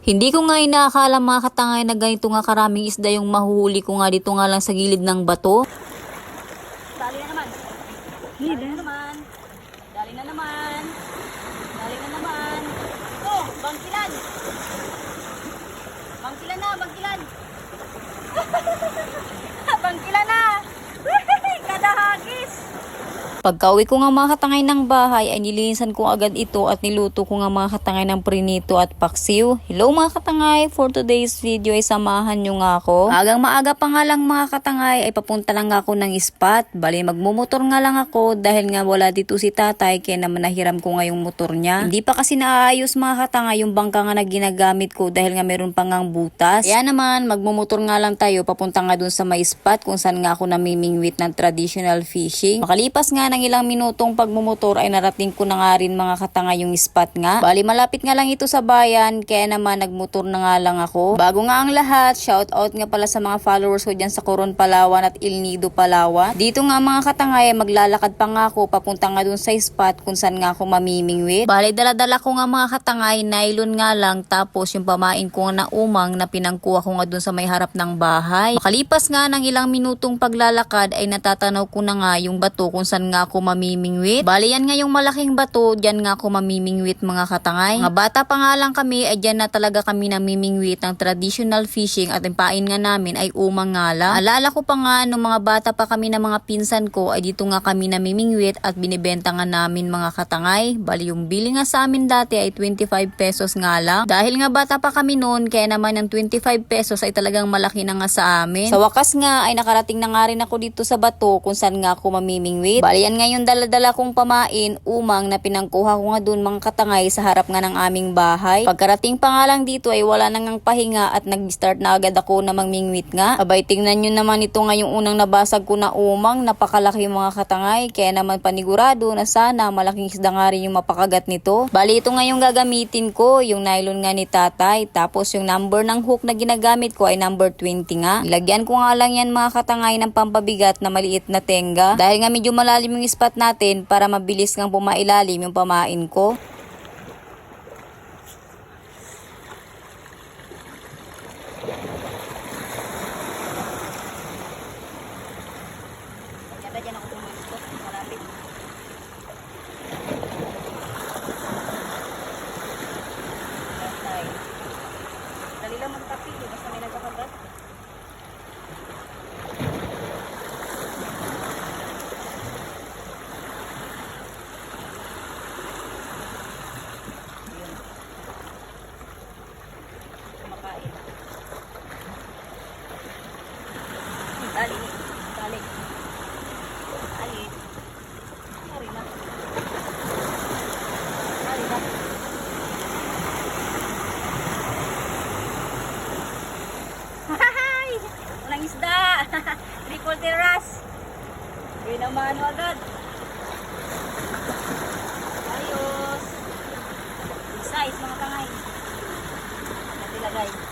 Hindi ko nga inaakala mga katangay na ganito nga karaming isda yung mahuhuli ko nga dito nga lang sa gilid ng bato. Dali na naman. Dali na naman. Dali na naman. Dali na naman. Oh, bangkilan. Bangkilan na, bangkilan. bangkilan na. Kadahagis. Pagka-uwi ko nga mga katangay ng bahay ay nilinisan ko agad ito at niluto ko nga mga katangay ng prinito at paksiw. Hello mga katangay, for today's video ay samahan nyo nga ako. Agang maaga pa nga lang mga katangay ay papunta lang ako ng spot. Bali magmumotor nga lang ako dahil nga wala dito si tatay kaya naman nahiram ko nga yung motor niya. Hindi pa kasi naayos mga katangay yung bangka nga na ginagamit ko dahil nga meron pa ngang butas. Kaya naman magmumotor nga lang tayo papunta nga dun sa may spot kung saan nga ako namimingwit ng traditional fishing. Makalipas nga ng ilang minutong pagmumotor ay narating ko na nga rin mga katanga yung spot nga. Bali malapit nga lang ito sa bayan kaya naman nagmotor na nga lang ako. Bago nga ang lahat, shout out nga pala sa mga followers ko dyan sa Coron Palawan at Il Nido Palawan. Dito nga mga katanga ay maglalakad pa nga ako papunta nga dun sa spot kung saan nga ako mamimingwit. Bali dala-dala ko nga mga katanga ay nylon nga lang tapos yung pamain ko na umang na pinangkuha ko nga dun sa may harap ng bahay. Makalipas nga ng ilang minutong paglalakad ay natatanaw ko na nga yung bato kung saan nga ako mamimingwit. Bali yan nga yung malaking bato, dyan nga ako mamimingwit mga katangay. Mga bata pa nga lang kami ay dyan na talaga kami namimingwit ng traditional fishing at yung pain nga namin ay umang nga lang. Alala ko pa nga nung mga bata pa kami na mga pinsan ko ay dito nga kami namimingwit at binibenta nga namin mga katangay. Bali yung bili nga sa amin dati ay 25 pesos nga lang. Dahil nga bata pa kami noon kaya naman ng 25 pesos ay talagang malaki na nga sa amin. Sa wakas nga ay nakarating na nga rin ako dito sa bato kung saan nga ako mamimingwit. Bali yan nga yung dala-dala kong pamain, umang na pinangkuha ko nga dun mga katangay sa harap nga ng aming bahay. Pagkarating pa nga lang dito ay wala nang ngang pahinga at nag-start na agad ako na magmingwit nga. Abay tingnan nyo naman ito nga yung unang nabasag ko na umang, napakalaki mga katangay. Kaya naman panigurado na sana malaking isda nga rin yung mapakagat nito. Bali ito nga yung gagamitin ko, yung nylon nga ni tatay. Tapos yung number ng hook na ginagamit ko ay number 20 nga. Lagyan ko nga lang yan mga katangay ng pampabigat na maliit na tenga. Dahil nga medyo malalim yung spot natin para mabilis kang pumailalim yung pamain ko. Kaya dyan ako pumasok. Malapit. Bastay. Dali lang magkapi. eh, Basta may nagkakagat. Yun. Kumakain. Dali. Dali. Dali. Dali na. Dali na. Hi! Walang isda! Triple terrace! Hindi naman agad. Ayos! Big size mga tangay. Natilagay.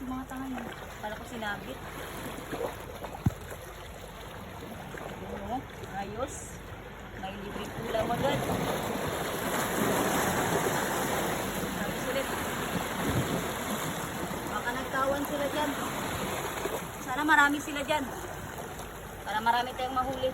si mga tahanan. Pala ko sinabit. Ano? Ayos. May libre ulam agad. Tapos ulit. Baka nagtawan sila dyan. Sana marami sila dyan. Para marami tayong mahuli.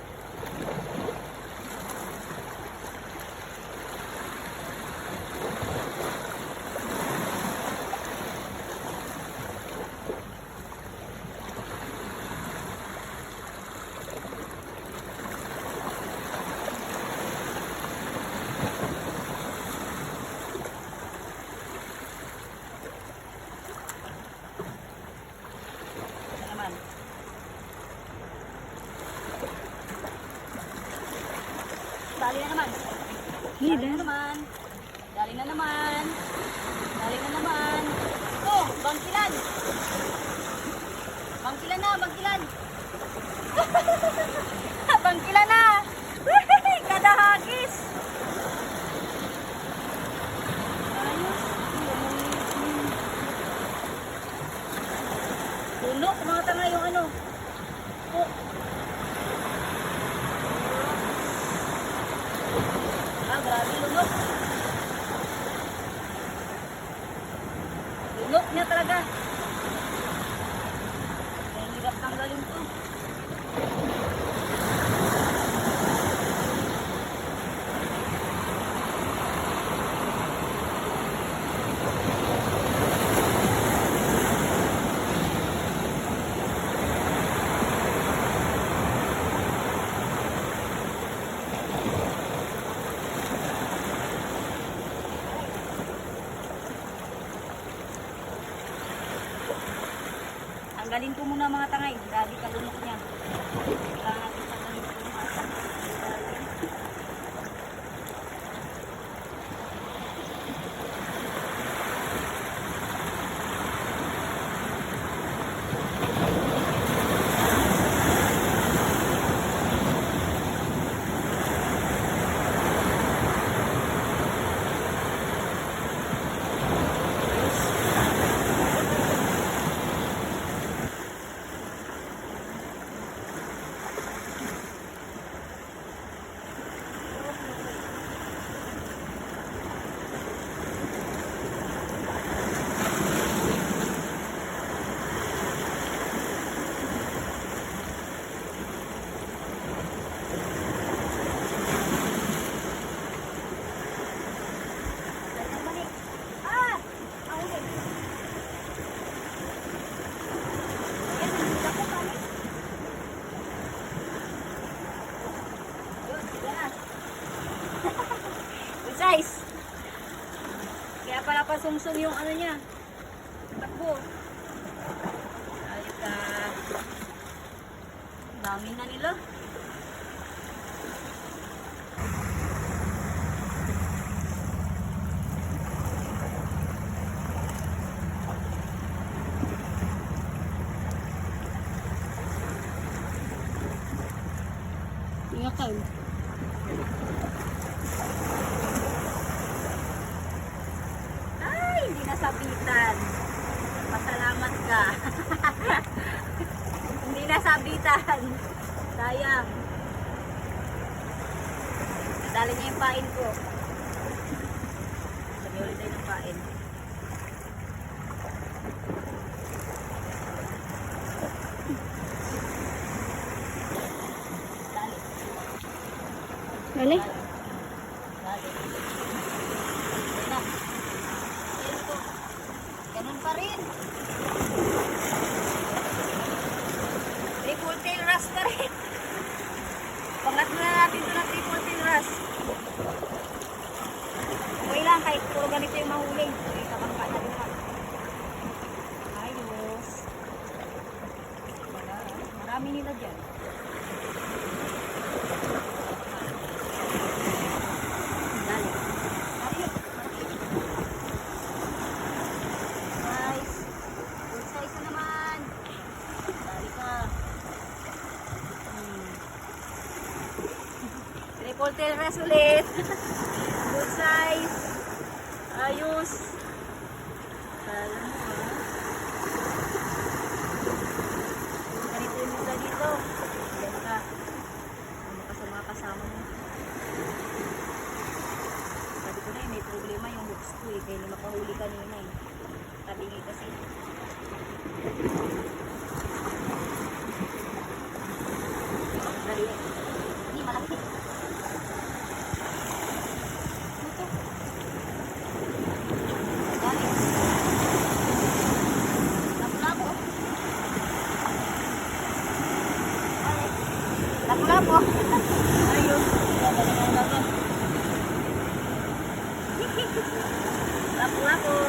look niya talaga. guys. Kaya pala pasungsong yung ano niya. Takbo. Halika. Dami na nila. Ready? Cocktail rice ulit. Good size. Ayos. Alam mo ah. Dito. Alam sa mga kasama mo. Sabi ko eh, may problema yung hooks. Eh. Kaya hindi makahuli kanina eh. Tabingi kasi. Wapo-wapo.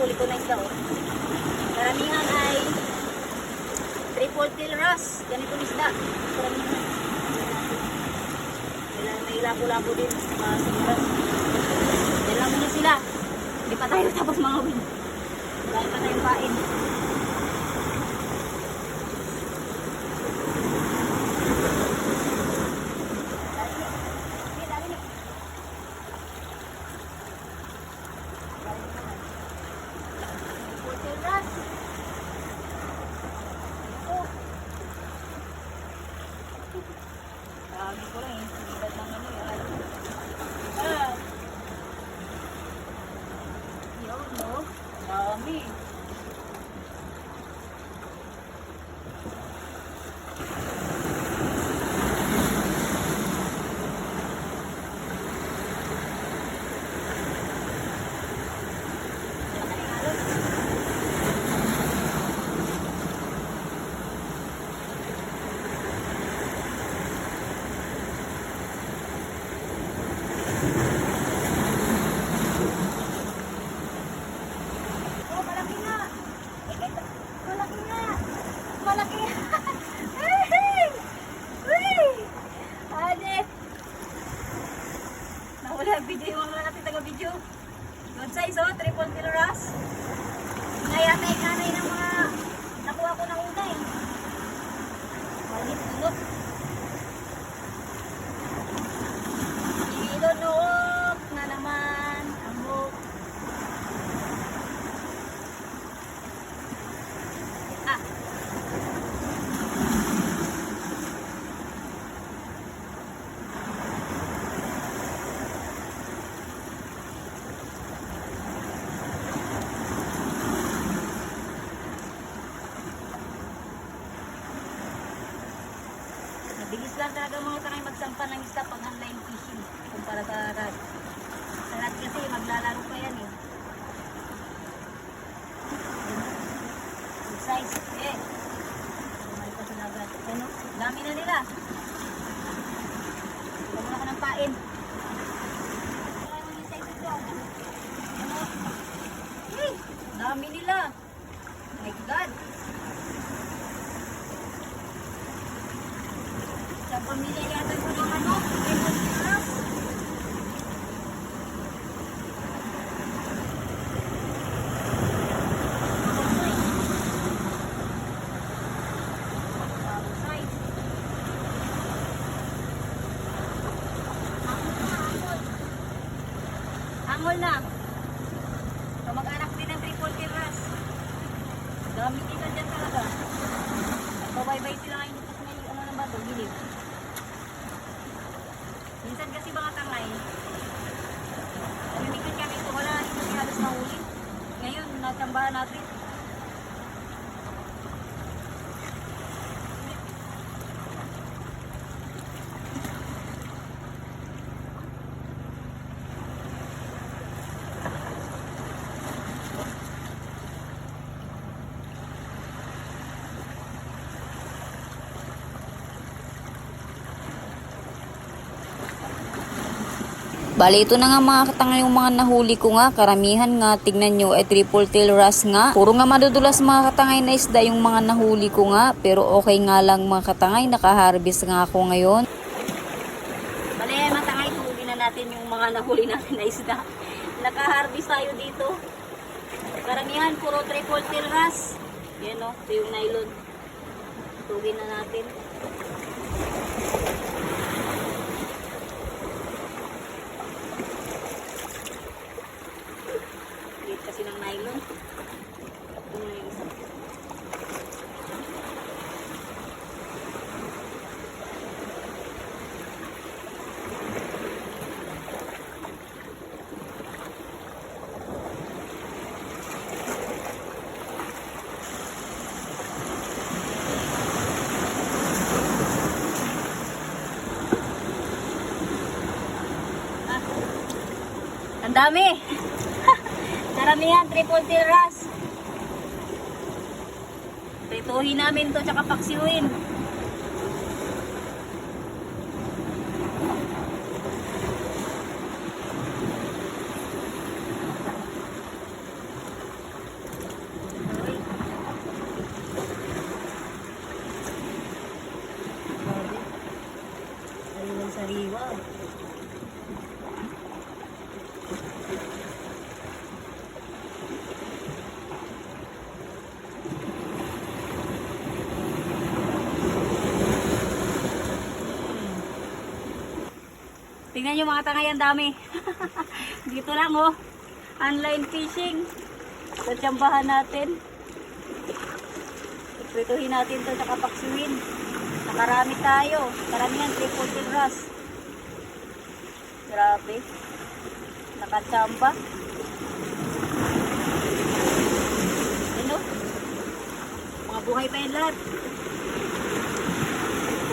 huli ko na isda oh. Karamihan ay triple tail ras. Ganitong isda. Karamihan. Sila may labo-labo din mga singras. Yan lang muna sila. Hindi pa tayo tapos mga win. Dahil pa tayong pain. 我明天要 Bali, ito na nga mga katanga yung mga nahuli ko nga. Karamihan nga, tignan nyo, ay triple tail wrasse nga. Puro nga madudulas mga katangay na isda yung mga nahuli ko nga. Pero okay nga lang mga katangay, nakaharvest nga ako ngayon. Bale, matangay, tuhuli na natin yung mga nahuli natin na isda. Nakaharvest tayo dito. Karamihan, puro triple tail wrasse. Yan o, ito yung nylon. Tugin na natin. Ang dami. Karamihan, triple tail wrasse. Prituhin namin to tsaka paksiwin. Sariwa. Tingnan nyo mga tangay, ang dami. Dito lang oh. Online fishing. Sa tsambahan natin. Iprituhin natin to sa kapaksiwin. Nakarami tayo. Karamihan, triple wrasse. Grabe. Nakatsamba. Ano? Mga buhay pa yan lahat.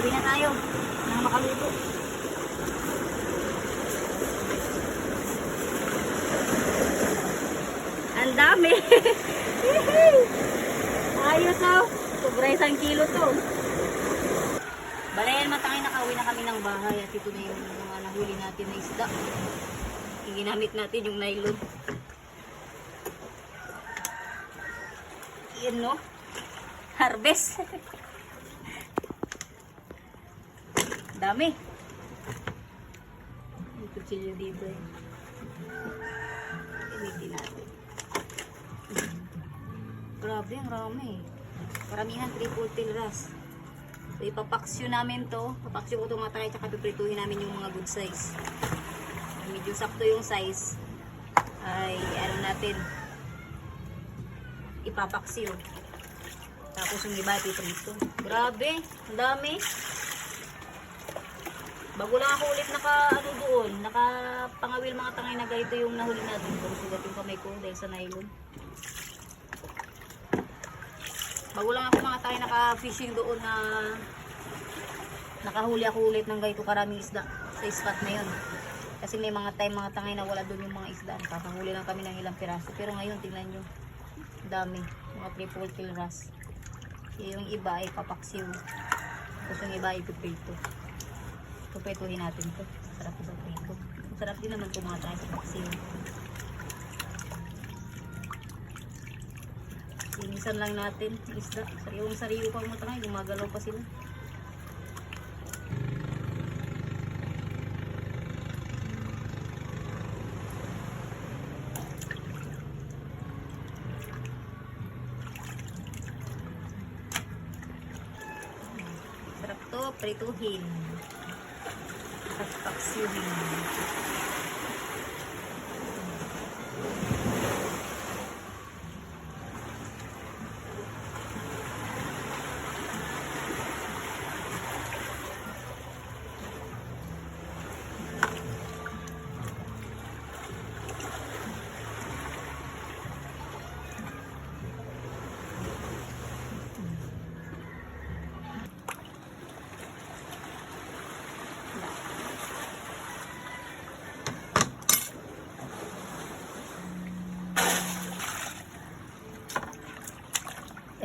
Uwi na tayo. Nang makaluto. Dami. Ayos oh. Sobra isang kilo to. Balayan matangay nakauwi na kami ng bahay at ito na yung mga nahuli natin na isda. Ginamit natin yung nylon. Yan no. Harvest. Dami. May kutsilyo dito eh. Gamitin natin. Grabe, ang rami. Karamihan triple tail wrasse. So, ipapaksyo namin to. Papaksyo ko itong matay tsaka piprituhin namin yung mga good size. Medyo sakto yung size. Ay, ano natin. Ipapaksyo. Tapos yung iba ipiprito. Grabe, ang dami. Bago lang ako ulit naka ano doon, naka pangawil mga tangay na ganito yung nahuli natin. Kung sugat yung kamay ko dahil sa nylon. Bago lang ako mga tayo naka-fishing doon na nakahuli ako ulit ng ganito karaming isda sa spot na yun. Kasi may mga time mga tangay na wala doon yung mga isda. Nakakahuli lang kami ng ilang piraso. Pero ngayon tingnan nyo, dami. Mga triple kill wrasse. Yung iba ay papaksiw. Tapos yung iba ay pipito. Pupituhin natin to. Sarap sa prito. Sarap din naman tumatay sa paksiw. Linisan lang natin isda. Sariwang sariwa pa mga tangay. Gumagalaw pa sila. Sarap to, prituhin. At paksiwin.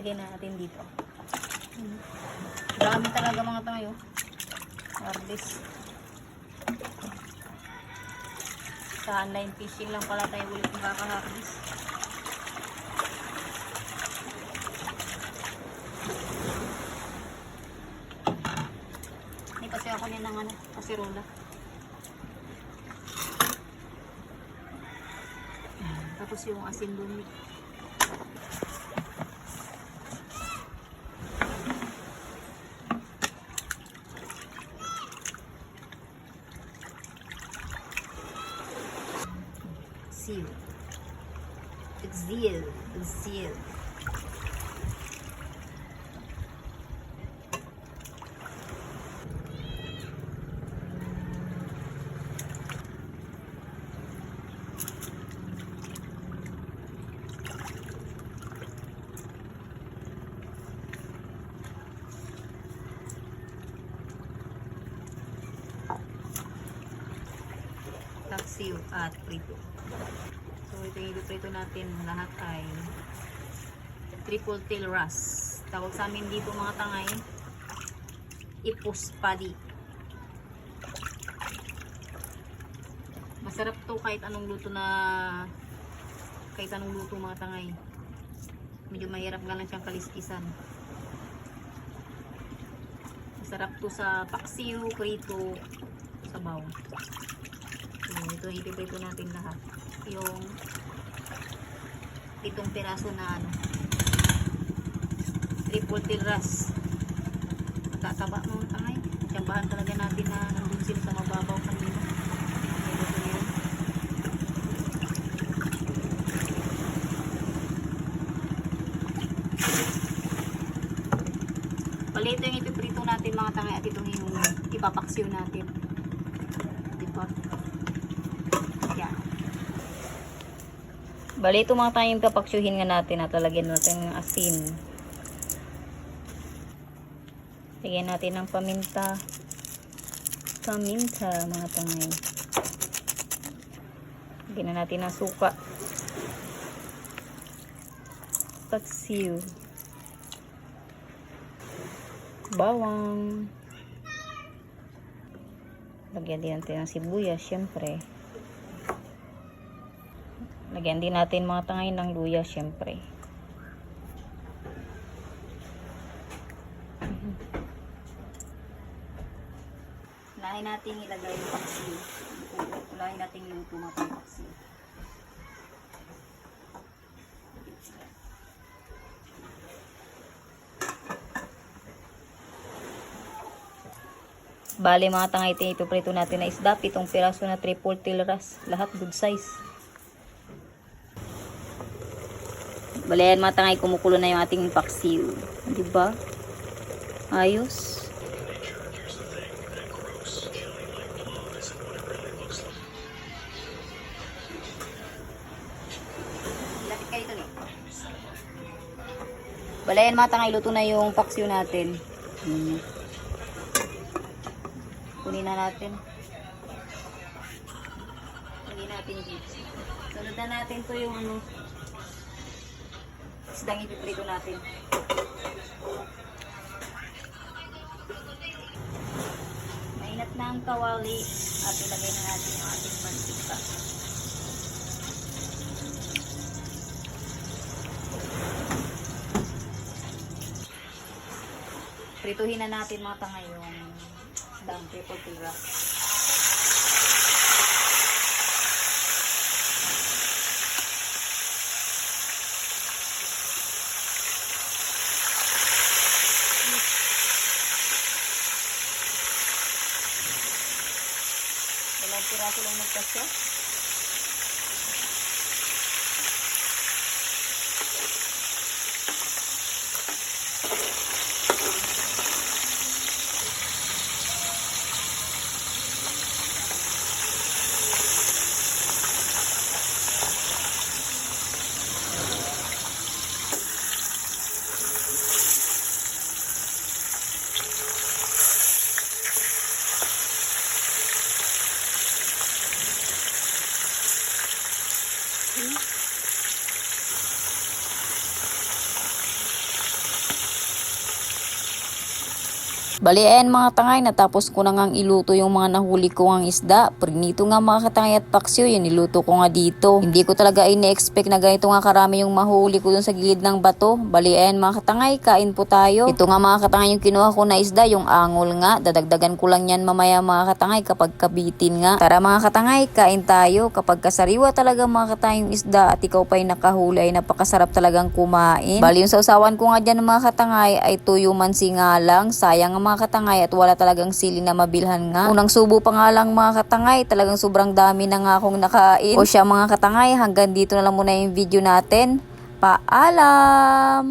Lagay na natin dito. Dami talaga mga tayo. Harvest. Sa online fishing lang pala tayo ulit nakaka-harvest. Hindi kasi ako din ng ano, kasirola. Tapos yung asin dumi. 你先。Natin lahat ay triple tail ras. Tawag sa amin dito mga tangay, ipuspadi. Masarap to kahit anong luto na kahit anong luto mga tangay. Medyo mahirap nga lang siyang kaliskisan. Masarap to sa paksiw, prito, sabaw. So, ito ipiprito natin lahat. Yung itong piraso na ano triple tiras. Tataba mga tangay. Tsambahan talaga natin na nandun sa mababaw kanina. Ito na yun. Bali, ito yung ipiprito natin mga tangay at itong yung ipapaksiw natin diba yan Bali, ito mga tayong papaksyuhin nga natin at lalagyan natin ng asin. Lagyan natin ng paminta. Paminta, mga tangay. Lagyan na natin ng suka. Paksiw. Bawang. Lagyan din natin ng sibuyas, syempre. Lagyan din natin mga tangay ng luya, syempre. Unahin natin ilagay yung paksiw. Unahin natin yung tumatang paksiw. Bali mga tangay, ipiprito natin na isda, pitong piraso na triple tilras. Lahat good size. Bali yan mga tangay, kumukulo na yung ating paksiw. Di ba? Ayos. Lapit kayo ito eh. Bali yan mga tangay, luto na yung paksiw natin. Hmm. Kunin na natin. Hindi natin dito. Sunod na natin to yung ano. Isdang ipiprito natin. Mainat na ang kawali at ilagay na natin yung ating mantika. Prituhin na natin mga tanga yung tiras. Dalawang piraso Mm-hmm. Bali ayan mga tangay, natapos ko na ngang iluto yung mga nahuli ko ngang isda. Prinito nga mga katangay at paksiw, yun niluto ko nga dito. Hindi ko talaga ini-expect na ganito nga karami yung mahuli ko dun sa gilid ng bato. Bali ayan mga katangay, kain po tayo. Ito nga mga katangay yung kinuha ko na isda, yung angol nga. Dadagdagan ko lang yan mamaya mga katangay kapag kabitin nga. Tara mga katangay, kain tayo. Kapag kasariwa talaga mga katangay yung isda at ikaw pa'y nakahuli ay napakasarap talagang kumain. Bali yung sausawan ko nga dyan mga katangay ay tuyo mansi nga lang. Sayang nga mga katangay at wala talagang sili na mabilhan nga. Unang subo pa nga lang mga katangay, talagang sobrang dami na nga akong nakain. O siya mga katangay, hanggang dito na lang muna yung video natin. Paalam!